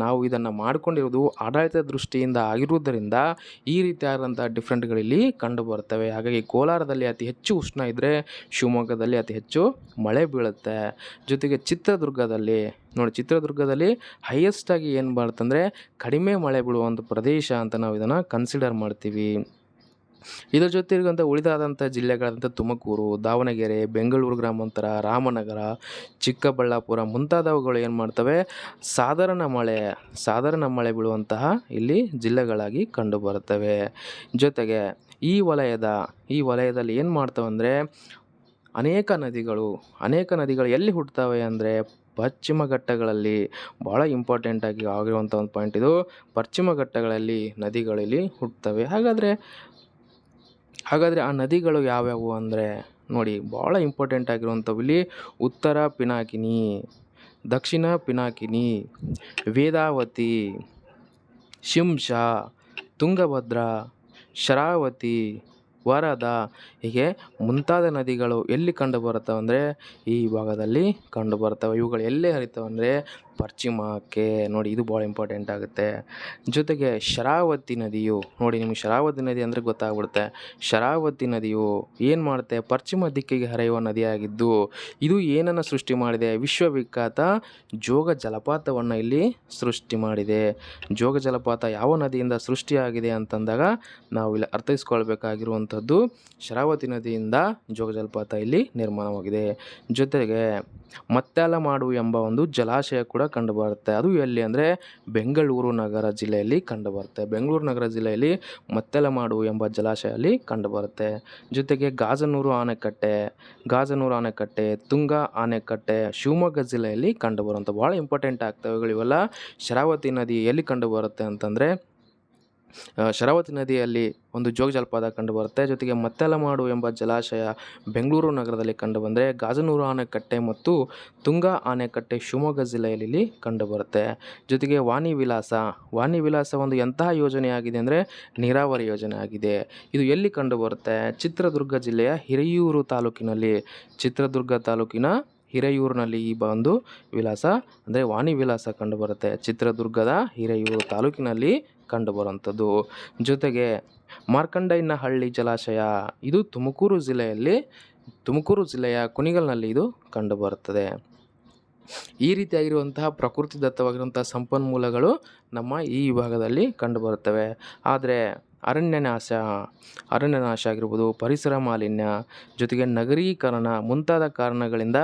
ನಾವು ಇದನ್ನು ಮಾಡ್ಕೊಂಡಿರೋದು ಆಡಳಿತ ದೃಷ್ಟಿಯಿಂದ ಆಗಿರುವುದರಿಂದ ಈ ರೀತಿಯಾದಂಥ ಡಿಫ್ರೆಂಟ್ಗಳಿಲ್ಲಿ ಕಂಡು ಬರ್ತವೆ ಹಾಗಾಗಿ ಕೋಲಾರದಲ್ಲಿ ಅತಿ ಹೆಚ್ಚು ಉಷ್ಣ ಇದ್ದರೆ ಶಿವಮೊಗ್ಗದಲ್ಲಿ ಅತಿ ಹೆಚ್ಚು ಮಳೆ ಬೀಳುತ್ತೆ. ಜೊತೆಗೆ ಚಿತ್ರದುರ್ಗದಲ್ಲಿ, ನೋಡಿ ಚಿತ್ರದುರ್ಗದಲ್ಲಿ ಹೈಯೆಸ್ಟಾಗಿ ಏನು ಬರುತ್ತಂದರೆ ಕಡಿಮೆ ಮಳೆ ಬೀಳುವಂಥ ಪ್ರದೇಶ ಅಂತ ನಾವು ಇದನ್ನು ಕನ್ಸಿಡರ್ ಮಾಡ್ತೀವಿ. ಇದರ ಜೊತೆ ಇರುವಂಥ ಉಳಿದಾದಂಥ ಜಿಲ್ಲೆಗಳಾದಂಥ ತುಮಕೂರು, ದಾವಣಗೆರೆ, ಬೆಂಗಳೂರು ಗ್ರಾಮಾಂತರ, ರಾಮನಗರ, ಚಿಕ್ಕಬಳ್ಳಾಪುರ ಮುಂತಾದವುಗಳು ಏನು ಮಾಡ್ತವೆ? ಸಾಧಾರಣ ಮಳೆ ಸಾಧಾರಣ ಮಳೆ ಬೀಳುವಂತಹ ಇಲ್ಲಿ ಜಿಲ್ಲೆಗಳಾಗಿ ಕಂಡುಬರುತ್ತವೆ ಜೊತೆಗೆ ಈ ವಲಯದ, ಈ ವಲಯದಲ್ಲಿ ಏನು ಮಾಡ್ತವೆ ಅಂದರೆ ಅನೇಕ ನದಿಗಳು ಅನೇಕ ನದಿಗಳು ಎಲ್ಲಿ ಹುಟ್ಟುತ್ತವೆ ಅಂದರೆ ಪಶ್ಚಿಮ ಘಟ್ಟಗಳಲ್ಲಿ ಭಾಳ ಇಂಪಾರ್ಟೆಂಟಾಗಿ ಆಗಿರುವಂಥ ಒಂದು ಪಾಯಿಂಟ್ ಇದು. ಪಶ್ಚಿಮ ಘಟ್ಟಗಳಲ್ಲಿ ನದಿಗಳಲ್ಲಿ ಹುಟ್ಟುತ್ತವೆ ಹಾಗಾದರೆ ಹಾಗಾದರೆ ಆ ನದಿಗಳು ಯಾವ್ಯಾವು ಅಂದರೆ ನೋಡಿ ಭಾಳ ಇಂಪಾರ್ಟೆಂಟ್ ಆಗಿರುವಂಥವು. ಇಲ್ಲಿ ಉತ್ತರ ಪಿನಾಕಿನಿ, ದಕ್ಷಿಣ ಪಿನಾಕಿನಿ, ವೇದಾವತಿ ಶಿಂಷಾ ತುಂಗಭದ್ರ, ಶರಾವತಿ, ವರದ ಹೀಗೆ ಮುಂತಾದ ನದಿಗಳು ಎಲ್ಲಿ ಕಂಡುಬರುತ್ತವೆ ಅಂದರೆ ಈ ಭಾಗದಲ್ಲಿ ಕಂಡುಬರ್ತವೆ ಇವುಗಳು ಎಲ್ಲಿ ಹರಿತವೆ ಅಂದರೆ ಪಶ್ಚಿಮಕ್ಕೆ ನೋಡಿ ಇದು ಭಾಳ ಇಂಪಾರ್ಟೆಂಟ್ ಆಗುತ್ತೆ. ಜೊತೆಗೆ ಶರಾವತಿ ನದಿಯು, ನೋಡಿ ನಿಮಗೆ ಶರಾವತಿ ನದಿ ಅಂದರೆ ಗೊತ್ತಾಗ್ಬಿಡುತ್ತೆ. ಶರಾವತಿ ನದಿಯು ಏನು ಮಾಡುತ್ತೆ? ಪಶ್ಚಿಮ ದಿಕ್ಕಿಗೆ ಹರಿಯುವ ನದಿಯಾಗಿದ್ದು, ಇದು ಏನನ್ನು ಸೃಷ್ಟಿ ಮಾಡಿದೆ? ವಿಶ್ವವಿಖ್ಯಾತ ಜೋಗ ಜಲಪಾತವನ್ನು ಇಲ್ಲಿ ಸೃಷ್ಟಿ ಮಾಡಿದೆ. ಜೋಗ ಜಲಪಾತ ಯಾವ ನದಿಯಿಂದ ಸೃಷ್ಟಿಯಾಗಿದೆ ಅಂತಂದಾಗ ನಾವು ಇಲ್ಲಿ ಅರ್ಥೈಸ್ಕೊಳ್ಬೇಕಾಗಿರುವಂಥದ್ದು, ಶರಾವತಿ ನದಿಯಿಂದ ಜೋಗ ಜಲಪಾತ ಇಲ್ಲಿ ನಿರ್ಮಾಣವಾಗಿದೆ. ಜೊತೆಗೆ ಮತ್ಯಾಲಮಾಡು ಎಂಬ ಒಂದು ಜಲಾಶಯ ಕೂಡ ಕಂಡುಬರುತ್ತೆ ಅದು ಎಲ್ಲಿ ಅಂದರೆ ಬೆಂಗಳೂರು ನಗರ ಜಿಲ್ಲೆಯಲ್ಲಿ ಕಂಡುಬರುತ್ತೆ ಬೆಂಗಳೂರು ನಗರ ಜಿಲ್ಲೆಯಲ್ಲಿ ಮತ್ತೆಲಮಾಡು ಎಂಬ ಜಲಾಶಯಲ್ಲಿ ಕಂಡುಬರುತ್ತೆ ಜೊತೆಗೆ ಗಾಜನೂರು ಆನೆಕಟ್ಟೆ ಗಾಜನೂರು ಆನೆಕಟ್ಟೆ, ತುಂಗಾ ಆನೆಕಟ್ಟೆ, ಶಿವಮೊಗ್ಗ ಜಿಲ್ಲೆಯಲ್ಲಿ ಕಂಡುಬರುವಂಥ ಭಾಳ ಇಂಪಾರ್ಟೆಂಟ್ ಆಗ್ತವೆಗಳು ಇವೆಲ್ಲ ಶರಾವತಿ ನದಿ ಎಲ್ಲಿ ಕಂಡುಬರುತ್ತೆ ಅಂತಂದರೆ ಶರಾವತಿ ನದಿಯಲ್ಲಿ ಒಂದು ಜೋಗ ಜಲಪಾತ ಕಂಡುಬರುತ್ತೆ ಜೊತೆಗೆ ಮತ್ತೆಲಮಾಡು ಎಂಬ ಜಲಾಶಯ ಬೆಂಗಳೂರು ನಗರದಲ್ಲಿ ಕಂಡುಬಂದರೆ ಗಾಜನೂರು ಆನೆಕಟ್ಟೆ ಮತ್ತು ತುಂಗಾ ಆಣೆಕಟ್ಟೆ ಶಿವಮೊಗ್ಗ ಜಿಲ್ಲೆಯಲ್ಲಿ ಕಂಡುಬರುತ್ತೆ ಜೊತೆಗೆ ವಾಣಿ ವಿಲಾಸ ವಾಣಿ ವಿಲಾಸ ಒಂದು ಎಂತಹ ಯೋಜನೆಯಾಗಿದೆ ಅಂದರೆ ನೀರಾವರಿ ಯೋಜನೆ ಆಗಿದೆ. ಇದು ಎಲ್ಲಿ ಕಂಡುಬರುತ್ತೆ ಚಿತ್ರದುರ್ಗ ಜಿಲ್ಲೆಯ ಹಿರಿಯೂರು ತಾಲೂಕಿನಲ್ಲಿ. ಚಿತ್ರದುರ್ಗ ತಾಲೂಕಿನ ಹಿರೆಯೂರಿನಲ್ಲಿ ಈ ಒಂದು ವಿಲಾಸ ಅಂದರೆ ವಾಣಿ ವಿಲಾಸ ಕಂಡುಬರುತ್ತೆ ಚಿತ್ರದುರ್ಗದ ಹಿರೆಯೂರು ತಾಲೂಕಿನಲ್ಲಿ ಕಂಡುಬರುವಂಥದ್ದು. ಜೊತೆಗೆ ಮಾರ್ಕಂಡಯ್ಯನಹಳ್ಳಿ ಜಲಾಶಯ, ಇದು ತುಮಕೂರು ಜಿಲ್ಲೆಯಲ್ಲಿ, ತುಮಕೂರು ಜಿಲ್ಲೆಯ ಕುಣಿಗಲ್ನಲ್ಲಿ ಇದು ಕಂಡುಬರುತ್ತದೆ. ಈ ರೀತಿಯಾಗಿರುವಂತಹ ಪ್ರಕೃತಿದತ್ತವಾಗಿರುವಂತಹ ಸಂಪನ್ಮೂಲಗಳು ನಮ್ಮ ಈ ವಿಭಾಗದಲ್ಲಿ ಕಂಡುಬರುತ್ತವೆ. ಆದರೆ ಅರಣ್ಯನಾಶ ಅರಣ್ಯನಾಶ ಆಗಿರ್ಬೋದು, ಪರಿಸರ ಮಾಲಿನ್ಯ, ಜೊತೆಗೆ ನಗರೀಕರಣ ಮುಂತಾದ ಕಾರಣಗಳಿಂದ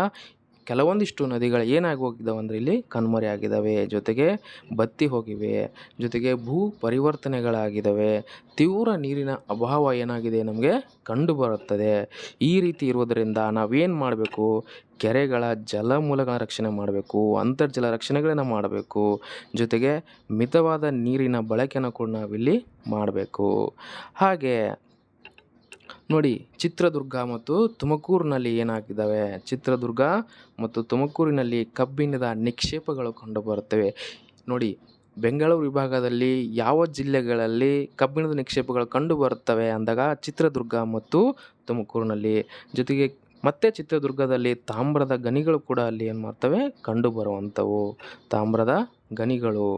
ಕೆಲವೊಂದಿಷ್ಟು ನದಿಗಳು ಏನಾಗಿ ಹೋಗಿದ್ದಾವೆ ಅಂದರೆ ಇಲ್ಲಿ ಕಣ್ಮರೆಯಾಗಿದ್ದಾವೆ ಜೊತೆಗೆ ಬತ್ತಿ ಹೋಗಿವೆ, ಜೊತೆಗೆ ಭೂ ಪರಿವರ್ತನೆಗಳಾಗಿದ್ದಾವೆ. ತೀವ್ರ ನೀರಿನ ಅಭಾವ ಏನಾಗಿದೆ ನಮಗೆ ಕಂಡುಬರುತ್ತದೆ. ಈ ರೀತಿ ಇರುವುದರಿಂದ ನಾವೇನು ಮಾಡಬೇಕು? ಕೆರೆಗಳ ಜಲಮೂಲಗಳ ರಕ್ಷಣೆ ಮಾಡಬೇಕು, ಅಂತರ್ಜಲ ರಕ್ಷಣೆಗಳನ್ನು ಮಾಡಬೇಕು, ಜೊತೆಗೆ ಮಿತವಾದ ನೀರಿನ ಬಳಕೆಯನ್ನು ಕೂಡ ನಾವಿಲ್ಲಿ ಮಾಡಬೇಕು. ಹಾಗೆ ನೋಡಿ, ಚಿತ್ರದುರ್ಗ ಮತ್ತು ತುಮಕೂರಿನಲ್ಲಿ ಏನಾಗಿದ್ದಾವೆ? ಚಿತ್ರದುರ್ಗ ಮತ್ತು ತುಮಕೂರಿನಲ್ಲಿ ಕಬ್ಬಿಣದ ನಿಕ್ಷೇಪಗಳು ಕಂಡುಬರುತ್ತವೆ. ನೋಡಿ, ಬೆಂಗಳೂರು ವಿಭಾಗದಲ್ಲಿ ಯಾವ ಜಿಲ್ಲೆಗಳಲ್ಲಿ ಕಬ್ಬಿಣದ ನಿಕ್ಷೇಪಗಳು ಕಂಡುಬರುತ್ತವೆ ಅಂದಾಗ ಚಿತ್ರದುರ್ಗ ಮತ್ತು ತುಮಕೂರಿನಲ್ಲಿ. ಜೊತೆಗೆ ಮತ್ತೆ ಚಿತ್ರದುರ್ಗದಲ್ಲಿ ತಾಮ್ರದ ಗಣಿಗಳು ಕೂಡ ಅಲ್ಲಿ ಏನು ಮಾಡ್ತವೆ ಕಂಡುಬರುವಂಥವು. ತಾಮ್ರದ ಗಣಿಗಳು.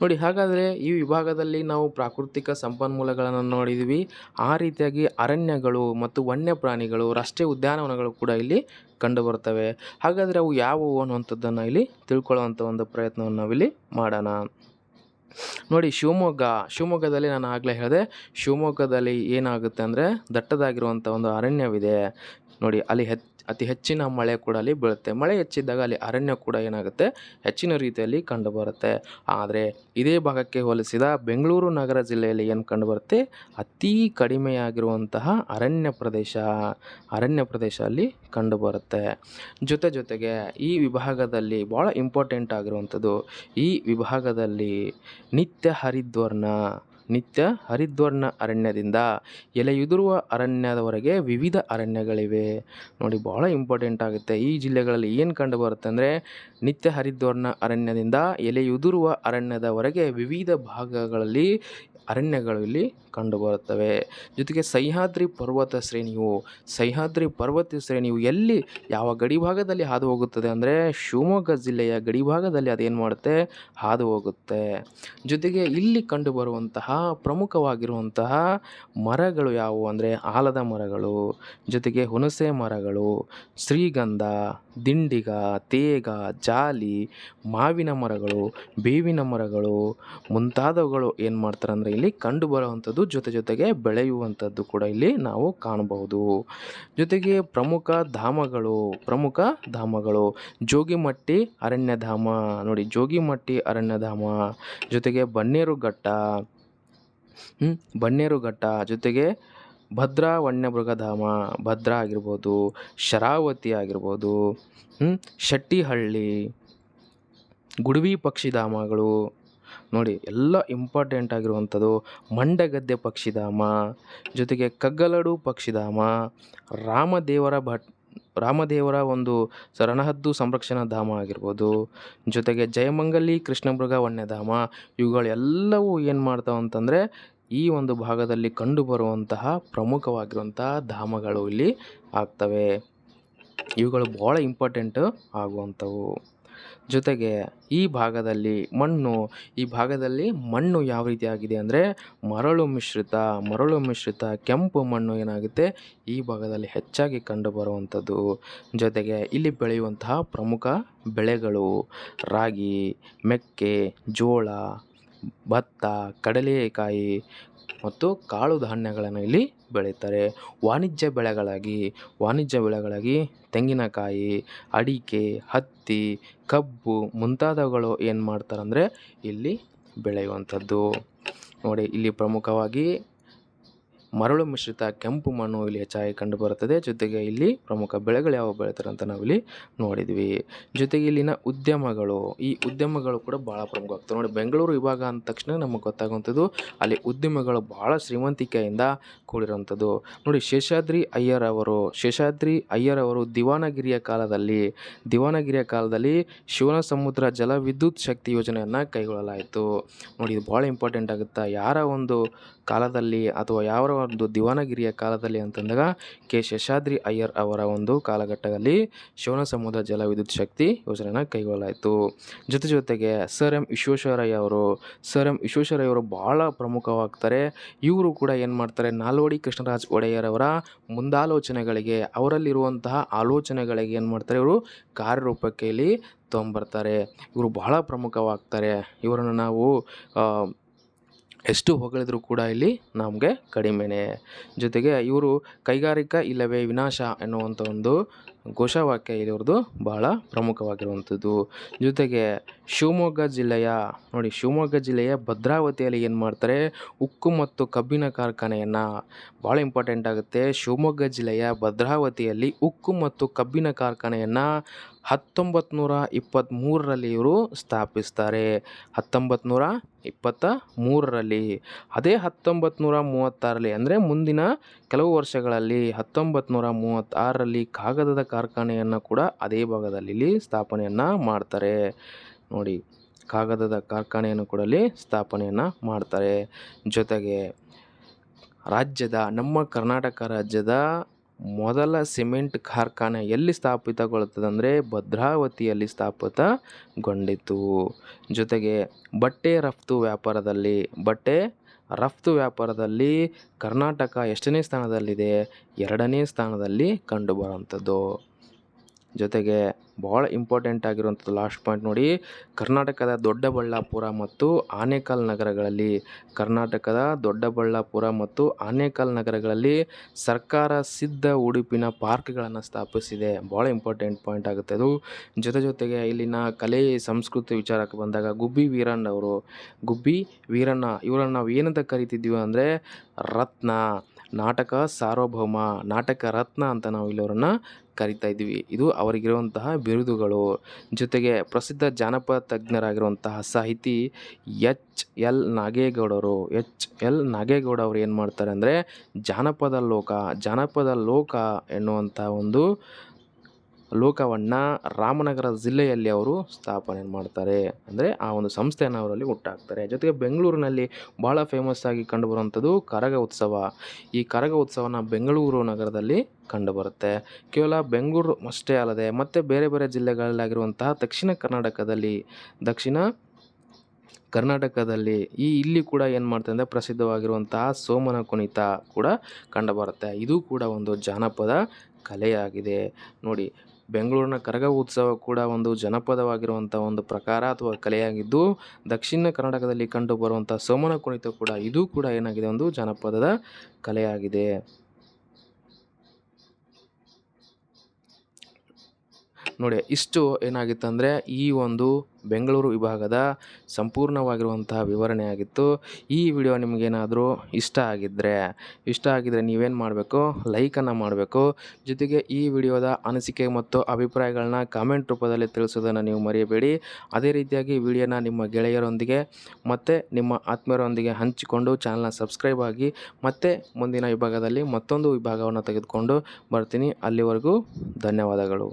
ನೋಡಿ, ಹಾಗಾದರೆ ಈ ವಿಭಾಗದಲ್ಲಿ ನಾವು ಪ್ರಾಕೃತಿಕ ಸಂಪನ್ಮೂಲಗಳನ್ನು ನೋಡಿದ್ವಿ. ಆ ರೀತಿಯಾಗಿ ಅರಣ್ಯಗಳು ಮತ್ತು ವನ್ಯಪ್ರಾಣಿಗಳು, ರಾಷ್ಟ್ರೀಯ ಉದ್ಯಾನವನಗಳು ಕೂಡ ಇಲ್ಲಿ ಕಂಡುಬರ್ತವೆ. ಹಾಗಾದರೆ ಅವು ಯಾವುವು ಅನ್ನುವಂಥದ್ದನ್ನು ಇಲ್ಲಿ ತಿಳ್ಕೊಳ್ಳುವಂಥ ಒಂದು ಪ್ರಯತ್ನವನ್ನು ನಾವಿಲ್ಲಿ ಮಾಡೋಣ. ನೋಡಿ, ಶಿವಮೊಗ್ಗ. ಶಿವಮೊಗ್ಗದಲ್ಲಿ ನಾನು ಆಗಲೇ ಹೇಳಿದೆ, ಶಿವಮೊಗ್ಗದಲ್ಲಿ ಏನಾಗುತ್ತೆ ಅಂದರೆ ದಟ್ಟದಾಗಿರುವಂಥ ಒಂದು ಅರಣ್ಯವಿದೆ. ನೋಡಿ, ಅಲ್ಲಿ ಅತಿ ಹೆಚ್ಚಿನ ಮಳೆ ಕೂಡ ಅಲ್ಲಿ ಬೀಳುತ್ತೆ. ಮಳೆ ಹೆಚ್ಚಿದ್ದಾಗ ಅಲ್ಲಿ ಅರಣ್ಯ ಕೂಡ ಏನಾಗುತ್ತೆ? ಹೆಚ್ಚಿನ ರೀತಿಯಲ್ಲಿ ಕಂಡುಬರುತ್ತೆ ಆದರೆ ಇದೇ ಭಾಗಕ್ಕೆ ಹೋಲಿಸಿದ ಬೆಂಗಳೂರು ನಗರ ಜಿಲ್ಲೆಯಲ್ಲಿ ಏನು ಕಂಡುಬರುತ್ತೆ ಅತೀ ಕಡಿಮೆಯಾಗಿರುವಂತಹ ಅರಣ್ಯ ಪ್ರದೇಶ ಅರಣ್ಯ ಪ್ರದೇಶ ಅಲ್ಲಿ ಕಂಡುಬರುತ್ತೆ ಜೊತೆ ಜೊತೆಗೆ ಈ ವಿಭಾಗದಲ್ಲಿ ಭಾಳ ಇಂಪಾರ್ಟೆಂಟ್ ಆಗಿರುವಂಥದ್ದು ಈ ವಿಭಾಗದಲ್ಲಿ ನಿತ್ಯ ಹರಿದ್ವರ್ಣ. ನಿತ್ಯ ಹರಿದ್ವರ್ಣ ಅರಣ್ಯದಿಂದ ಎಲೆಯುದುರುವ ಅರಣ್ಯದವರೆಗೆ ವಿವಿಧ ಅರಣ್ಯಗಳಿವೆ. ನೋಡಿ ಭಾಳ ಇಂಪಾರ್ಟೆಂಟ್ ಆಗುತ್ತೆ. ಈ ಜಿಲ್ಲೆಗಳಲ್ಲಿ ಏನು ಕಂಡು ಬರುತ್ತೆ ಅಂದರೆ, ನಿತ್ಯ ಹರಿದ್ವರ್ಣ ಅರಣ್ಯದಿಂದ ಎಲೆಯುದುರುವ ಅರಣ್ಯದವರೆಗೆ ವಿವಿಧ ಭಾಗಗಳಲ್ಲಿ ಅರಣ್ಯಗಳು ಇಲ್ಲಿ ಕಂಡುಬರುತ್ತವೆ. ಜೊತೆಗೆ ಸಹ್ಯಾದ್ರಿ ಪರ್ವತ ಶ್ರೇಣಿಯು, ಸಹ್ಯಾದ್ರಿ ಪರ್ವತ ಶ್ರೇಣಿಯು ಎಲ್ಲಿ, ಯಾವ ಗಡಿ ಭಾಗದಲ್ಲಿ ಹಾದು ಹೋಗುತ್ತದೆ ಅಂದರೆ ಶಿವಮೊಗ್ಗ ಜಿಲ್ಲೆಯ ಗಡಿ ಭಾಗದಲ್ಲಿ ಅದೇನು ಮಾಡುತ್ತೆ? ಹಾದು ಹೋಗುತ್ತೆ ಜೊತೆಗೆ ಇಲ್ಲಿ ಕಂಡುಬರುವಂತಹ ಪ್ರಮುಖವಾಗಿರುವಂತಹ ಮರಗಳು ಯಾವುವು ಅಂದರೆ ಆಲದ ಮರಗಳು, ಜೊತೆಗೆ ಹುಣಸೆ ಮರಗಳು, ಶ್ರೀಗಂಧ, ದಿಂಡಿಗ, ತೇಗ, ಜಾಲಿ, ಮಾವಿನ ಮರಗಳು, ಬೇವಿನ ಮರಗಳು ಮುಂತಾದವುಗಳು ಏನು ಮಾಡ್ತಾರೆ ಅಂದರೆ ಇಲ್ಲಿ ಕಂಡು ಬರುವಂಥದ್ದು ಜೊತೆ ಜೊತೆಗೆ ಬೆಳೆಯುವಂಥದ್ದು ಕೂಡ ಇಲ್ಲಿ ನಾವು ಕಾಣಬಹುದು. ಜೊತೆಗೆ ಪ್ರಮುಖ ಧಾಮಗಳು ಪ್ರಮುಖ ಧಾಮಗಳು. ಜೋಗಿಮಟ್ಟಿ ಅರಣ್ಯಧಾಮ, ನೋಡಿ ಜೋಗಿಮಟ್ಟಿ ಅರಣ್ಯಧಾಮ, ಜೊತೆಗೆ ಬನ್ನೇರುಘಟ್ಟ ಬನ್ನೇರುಘಟ್ಟ, ಜೊತೆಗೆ ಭದ್ರಾ ವನ್ಯಮೃಗಧಾಮ ಭದ್ರಾ ಆಗಿರ್ಬೋದು, ಶರಾವತಿ ಆಗಿರ್ಬೋದು ಶೆಟ್ಟಿಹಳ್ಳಿ, ಗುಡವಿ ಪಕ್ಷಿಧಾಮಗಳು ನೋಡಿ, ಎಲ್ಲ ಇಂಪಾರ್ಟೆಂಟ್ ಆಗಿರುವಂಥದ್ದು ಮಂಡಗದ್ದೆ ಪಕ್ಷಿಧಾಮ, ಜೊತೆಗೆ ಕಗ್ಗಲಡು ಪಕ್ಷಿಧಾಮ, ರಾಮದೇವರ ಭಟ್, ರಾಮದೇವರ ಒಂದು ಸರಣಹದ್ದು ಸಂರಕ್ಷಣಾ ಧಾಮ ಆಗಿರ್ಬೋದು, ಜೊತೆಗೆ ಜಯಮಂಗಲಿ, ಕೃಷ್ಣಮೃಗ, ವನ್ಯಧಾಮ ಇವುಗಳೆಲ್ಲವೂ ಏನು ಮಾಡ್ತಾವೆ ಅಂತಂದರೆ ಈ ಒಂದು ಭಾಗದಲ್ಲಿ ಕಂಡುಬರುವಂತಹ ಪ್ರಮುಖವಾಗಿರುವಂತಹ ಧಾಮಗಳು ಇಲ್ಲಿ ಆಗ್ತವೆ. ಇವುಗಳು ಭಾಳ ಇಂಪಾರ್ಟೆಂಟ್ ಆಗುವಂಥವು. ಜೊತೆಗೆ ಈ ಭಾಗದಲ್ಲಿ ಮಣ್ಣು, ಈ ಭಾಗದಲ್ಲಿ ಮಣ್ಣು ಯಾವ ರೀತಿಯಾಗಿದೆ ಅಂದರೆ ಮರಳು ಮಿಶ್ರಿತ ಮರಳು ಮಿಶ್ರಿತ ಕೆಂಪು ಮಣ್ಣು ಏನಾಗುತ್ತೆ? ಈ ಭಾಗದಲ್ಲಿ ಹೆಚ್ಚಾಗಿ ಕಂಡುಬರುವಂಥದ್ದು ಜೊತೆಗೆ ಇಲ್ಲಿ ಬೆಳೆಯುವಂತಹ ಪ್ರಮುಖ ಬೆಳೆಗಳು ರಾಗಿ, ಮೆಕ್ಕೆ, ಜೋಳ ಭತ್ತ, ಕಡಲೆಕಾಯಿ ಮತ್ತು ಕಾಳು ಧಾನ್ಯಗಳನ್ನು ಇಲ್ಲಿ ಬೆಳೆಯುತ್ತಾರೆ. ವಾಣಿಜ್ಯ ಬೆಳೆಗಳಾಗಿ ವಾಣಿಜ್ಯ ಬೆಳೆಗಳಾಗಿ ತೆಂಗಿನಕಾಯಿ, ಅಡಿಕೆ, ಹತ್ತಿ, ಕಬ್ಬು ಮುಂತಾದವುಗಳು ಏನು ಮಾಡ್ತಾರಂದರೆ ಇಲ್ಲಿ ಬೆಳೆಯುವಂಥದ್ದು. ನೋಡಿ, ಇಲ್ಲಿ ಪ್ರಮುಖವಾಗಿ ಮರಳು ಮಿಶ್ರಿತ ಕೆಂಪು ಮಣ್ಣು ಇಲ್ಲಿ ಹೆಚ್ಚಾಗಿ ಕಂಡುಬರುತ್ತದೆ. ಜೊತೆಗೆ ಇಲ್ಲಿ ಪ್ರಮುಖ ಬೆಳೆಗಳು ಯಾವ ಬೆಳೀತಾರೆ ಅಂತ ನಾವಿಲ್ಲಿ ನೋಡಿದ್ವಿ. ಜೊತೆಗೆ ಇಲ್ಲಿನ ಉದ್ಯಮಗಳು. ಈ ಉದ್ಯಮಗಳು ಕೂಡ ಭಾಳ ಪ್ರಮುಖ ಆಗ್ತವೆ. ನೋಡಿ, ಬೆಂಗಳೂರು ವಿಭಾಗ ಅಂದ ತಕ್ಷಣ ನಮಗೆ ಗೊತ್ತಾಗುವಂಥದ್ದು ಅಲ್ಲಿ ಉದ್ಯಮಗಳು ಭಾಳ ಶ್ರೀಮಂತಿಕೆಯಿಂದ ಕೂಡಿರುವಂಥದ್ದು. ನೋಡಿ, ಶೇಷಾದ್ರಿ ಅಯ್ಯರ್ ಅವರು, ಶೇಷಾದ್ರಿ ಅಯ್ಯರ್ ಅವರು ದಿವಾನಗಿರಿಯ ಕಾಲದಲ್ಲಿ ದಿವಾನಗಿರಿಯ ಕಾಲದಲ್ಲಿ ಶಿವನ ಸಮುದ್ರ ಜಲ ವಿದ್ಯುತ್ ಶಕ್ತಿ ಯೋಜನೆಯನ್ನು ಕೈಗೊಳ್ಳಲಾಯಿತು. ನೋಡಿ, ಇದು ಭಾಳ ಇಂಪಾರ್ಟೆಂಟ್ ಆಗುತ್ತೆ, ಯಾರ ಒಂದು ಕಾಲದಲ್ಲಿ ಅಥವಾ ಯಾವ ಒಂದು ದಿವಾನಗಿರಿಯ ಕಾಲದಲ್ಲಿ ಅಂತಂದಾಗ ಕೆ ಶೇಷಾದ್ರಿ ಅಯ್ಯರ್ ಅವರ ಒಂದು ಕಾಲಘಟ್ಟದಲ್ಲಿ ಶಿವನ ಸಮುದ್ರ ಜಲ ವಿದ್ಯುತ್ ಶಕ್ತಿ ಯೋಜನೆಯನ್ನು ಕೈಗೊಳ್ಳಲಾಯಿತು. ಜೊತೆ ಜೊತೆಗೆ ಸರ್ ಎಂ ವಿಶ್ವೇಶ್ವರಯ್ಯ ಅವರು, ಸರ್ ಎಂ ವಿಶ್ವೇಶ್ವರಯ್ಯ ಅವರು ಭಾಳ ಪ್ರಮುಖವಾಗ್ತಾರೆ. ಇವರು ಕೂಡ ಏನು ಮಾಡ್ತಾರೆ, ನಾಲ್ವಡಿ ಕೃಷ್ಣರಾಜ್ ಒಡೆಯರ್ ಅವರ ಮುಂದಾಲೋಚನೆಗಳಿಗೆ, ಅವರಲ್ಲಿರುವಂತಹ ಆಲೋಚನೆಗಳಿಗೆ ಏನು ಮಾಡ್ತಾರೆ, ಇವರು ಕಾರ್ಯರೂಪಕ್ಕೆ ಇಲ್ಲಿ ತೊಗೊಂಬರ್ತಾರೆ ಇವರು ಬಹಳ ಪ್ರಮುಖವಾಗ್ತಾರೆ. ಇವರನ್ನು ನಾವು ಎಷ್ಟು ಹೊಗಳಿದ್ರು ಕೂಡ ಇಲ್ಲಿ ನಮಗೆ ಕಡಿಮೆನೇ. ಜೊತೆಗೆ ಇವರು ಕೈಗಾರಿಕಾ ಇಲ್ಲವೇ ವಿನಾಶ ಎನ್ನುವಂಥ ಒಂದು ಘೋಷವಾಕ್ಯ ಇವ್ರದ್ದು ಬಹಳ ಪ್ರಮುಖವಾಗಿರುವಂಥದ್ದು. ಜೊತೆಗೆ ಶಿವಮೊಗ್ಗ ಜಿಲ್ಲೆಯ, ನೋಡಿ ಶಿವಮೊಗ್ಗ ಜಿಲ್ಲೆಯ ಭದ್ರಾವತಿಯಲ್ಲಿ ಏನು ಮಾಡ್ತಾರೆ? ಉಕ್ಕು ಮತ್ತು ಕಬ್ಬಿನ ಕಾರ್ಖಾನೆಯನ್ನು ಭಾಳ ಇಂಪಾರ್ಟೆಂಟ್ ಆಗುತ್ತೆ. ಶಿವಮೊಗ್ಗ ಜಿಲ್ಲೆಯ ಭದ್ರಾವತಿಯಲ್ಲಿ ಉಕ್ಕು ಮತ್ತು ಕಬ್ಬಿನ ಕಾರ್ಖಾನೆಯನ್ನು ಹತ್ತೊಂಬತ್ತು ನೂರ ಇಪ್ಪತ್ತ್ಮೂರರಲ್ಲಿ ಇವರು ಸ್ಥಾಪಿಸ್ತಾರೆ. ಹತ್ತೊಂಬತ್ತು ನೂರ ಇಪ್ಪತ್ತ ಮೂರರಲ್ಲಿ ಅದೇ ಹತ್ತೊಂಬತ್ತು ನೂರ ಮೂವತ್ತಾರರಲ್ಲಿ ಅಂದರೆ ಮುಂದಿನ ಕೆಲವು ವರ್ಷಗಳಲ್ಲಿ ಹತ್ತೊಂಬತ್ತು ನೂರ ಮೂವತ್ತಾರರಲ್ಲಿ ಕಾಗದದ ಕಾರ್ಖಾನೆಯನ್ನು ಕೂಡ ಅದೇ ಭಾಗದಲ್ಲಿ ಸ್ಥಾಪನೆಯನ್ನು ಮಾಡ್ತಾರೆ. ನೋಡಿ, ಕಾಗದದ ಕಾರ್ಖಾನೆಯನ್ನು ಕೂಡ ಅಲ್ಲಿ ಸ್ಥಾಪನೆಯನ್ನು ಮಾಡ್ತಾರೆ. ಜೊತೆಗೆ ರಾಜ್ಯದ, ನಮ್ಮ ಕರ್ನಾಟಕ ರಾಜ್ಯದ ಮೊದಲ ಸಿಮೆಂಟ್ ಕಾರ್ಖಾನೆ ಎಲ್ಲಿ ಸ್ಥಾಪಿತಗೊಳ್ಳುತ್ತದೆ ಅಂದರೆ ಭದ್ರಾವತಿಯಲ್ಲಿ ಸ್ಥಾಪಿತಗೊಂಡಿತು ಜೊತೆಗೆ ಬಟ್ಟೆ ರಫ್ತು ವ್ಯಾಪಾರದಲ್ಲಿ, ಬಟ್ಟೆ ರಫ್ತು ವ್ಯಾಪಾರದಲ್ಲಿ ಕರ್ನಾಟಕ ಎಷ್ಟನೇ ಸ್ಥಾನದಲ್ಲಿದೆ, ಎರಡನೇ ಸ್ಥಾನದಲ್ಲಿ ಕಂಡುಬರುವಂಥದ್ದು. ಜೊತೆಗೆ ಭಾಳ ಇಂಪಾರ್ಟೆಂಟ್ ಆಗಿರುವಂಥದ್ದು ಲಾಸ್ಟ್ ಪಾಯಿಂಟ್ ನೋಡಿ. ಕರ್ನಾಟಕದ ದೊಡ್ಡಬಳ್ಳಾಪುರ ಮತ್ತು ಆನೇಕಲ್ ನಗರಗಳಲ್ಲಿ, ಕರ್ನಾಟಕದ ದೊಡ್ಡಬಳ್ಳಾಪುರ ಮತ್ತು ಆನೇಕಲ್ ನಗರಗಳಲ್ಲಿ ಸರ್ಕಾರ ಸಿದ್ಧ ಉಡುಪಿನ ಪಾರ್ಕ್ಗಳನ್ನು ಸ್ಥಾಪಿಸಿದೆ. ಭಾಳ ಇಂಪಾರ್ಟೆಂಟ್ ಪಾಯಿಂಟ್ ಆಗುತ್ತೆ ಅದು. ಜೊತೆ ಜೊತೆಗೆ ಇಲ್ಲಿನ ಕಲೆ, ಸಂಸ್ಕೃತಿ ವಿಚಾರಕ್ಕೆ ಬಂದಾಗ ಗುಬ್ಬಿ ವೀರಣ್ಣ ಅವರು. ಗುಬ್ಬಿ ವೀರಣ್ಣ, ಇವರನ್ನು ನಾವು ಏನಂತ ಕರಿತಿದ್ವಿ ಅಂದರೆ ರತ್ನ. ನಾಟಕ ಸಾರ್ವಭೌಮ, ನಾಟಕ ರತ್ನ ಅಂತ ನಾವು ಇಲ್ಲಿವರನ್ನು ಕರಿತಾ ಇದ್ದೀವಿ. ಇದು ಅವರಿಗಿರುವಂತಹ ಬಿರುದುಗಳು. ಜೊತೆಗೆ ಪ್ರಸಿದ್ಧ ಜಾನಪದ ತಜ್ಞರಾಗಿರುವಂತಹ ಸಾಹಿತಿ ಎಚ್. ಎಲ್. ನಾಗೇಗೌಡರು. ಎಚ್. ಎಲ್. ನಾಗೇಗೌಡ ಅವರು ಏನು ಮಾಡ್ತಾರೆ ಅಂದರೆ ಜಾನಪದ ಲೋಕ ಜಾನಪದ ಲೋಕ ಎನ್ನುವಂಥ ಒಂದು ಲೋಕವನ್ನು ರಾಮನಗರ ಜಿಲ್ಲೆಯಲ್ಲಿ ಅವರು ಸ್ಥಾಪನೆ ಮಾಡ್ತಾರೆ. ಅಂದರೆ ಆ ಒಂದು ಸಂಸ್ಥೆಯನ್ನು ಅವರಲ್ಲಿ ಹುಟ್ಟಾಕ್ತಾರೆ. ಜೊತೆಗೆ ಬೆಂಗಳೂರಿನಲ್ಲಿ ಭಾಳ ಫೇಮಸ್ ಆಗಿ ಕಂಡುಬರುವಂಥದ್ದು ಕರಗ ಉತ್ಸವ. ಈ ಕರಗ ಉತ್ಸವನ ಬೆಂಗಳೂರು ನಗರದಲ್ಲಿ ಕಂಡುಬರುತ್ತೆ. ಕೇವಲ ಬೆಂಗಳೂರು ಅಷ್ಟೇ ಅಲ್ಲದೆ ಮತ್ತು ಬೇರೆ ಬೇರೆ ಜಿಲ್ಲೆಗಳಲ್ಲಾಗಿರುವಂತಹ ದಕ್ಷಿಣ ಕರ್ನಾಟಕದಲ್ಲಿ ದಕ್ಷಿಣ ಕರ್ನಾಟಕದಲ್ಲಿ ಈ ಇಲ್ಲಿ ಕೂಡ ಏನು ಮಾಡ್ತಾರೆ ಅಂದರೆ ಪ್ರಸಿದ್ಧವಾಗಿರುವಂತಹ ಸೋಮನ ಕುಣಿತ ಕೂಡ ಕಂಡುಬರುತ್ತೆ. ಇದು ಕೂಡ ಒಂದು ಜಾನಪದ ಕಲೆಯಾಗಿದೆ. ನೋಡಿ ಬೆಂಗಳೂರಿನ ಕರಗ ಉತ್ಸವ ಕೂಡ ಒಂದು ಜನಪದವಾಗಿರುವಂಥ ಒಂದು ಪ್ರಕಾರ ಅಥವಾ ಕಲೆಯಾಗಿದ್ದು, ದಕ್ಷಿಣ ಕರ್ನಾಟಕದಲ್ಲಿ ಕಂಡುಬರುವಂಥ ಸೋಮನ ಕುಣಿತ ಕೂಡ, ಇದು ಕೂಡ ಏನಾಗಿದೆ, ಒಂದು ಜನಪದದ ಕಲೆಯಾಗಿದೆ. ನೋಡಿ, ಇಷ್ಟು ಏನಾಗಿತ್ತಂದರೆ ಈ ಒಂದು ಬೆಂಗಳೂರು ವಿಭಾಗದ ಸಂಪೂರ್ಣವಾಗಿರುವಂತಹ ವಿವರಣೆ ಆಗಿತ್ತು. ಈ ವಿಡಿಯೋ ನಿಮಗೇನಾದರೂ ಇಷ್ಟ ಆಗಿದ್ದರೆ ಇಷ್ಟ ಆಗಿದ್ದರೆ ನೀವೇನು ಮಾಡಬೇಕು ಲೈಕನ್ನು ಮಾಡಬೇಕು. ಜೊತೆಗೆ ಈ ವಿಡಿಯೋದ ಅನಿಸಿಕೆ ಮತ್ತು ಅಭಿಪ್ರಾಯಗಳನ್ನ ಕಾಮೆಂಟ್ ರೂಪದಲ್ಲಿ ತಿಳಿಸೋದನ್ನು ನೀವು ಮರೆಯಬೇಡಿ ಅದೇ ರೀತಿಯಾಗಿ ವಿಡಿಯೋನ ನಿಮ್ಮ ಗೆಳೆಯರೊಂದಿಗೆ ಮತ್ತು ನಿಮ್ಮ ಆತ್ಮೀಯರೊಂದಿಗೆ ಹಂಚಿಕೊಂಡು ಚಾನಲ್ನ ಸಬ್ಸ್ಕ್ರೈಬ್ ಆಗಿ ಮತ್ತೆ ಮುಂದಿನ ವಿಭಾಗದಲ್ಲಿ ಮತ್ತೊಂದು ವಿಭಾಗವನ್ನು ತೆಗೆದುಕೊಂಡು ಬರ್ತೀನಿ. ಅಲ್ಲಿವರೆಗೂ ಧನ್ಯವಾದಗಳು.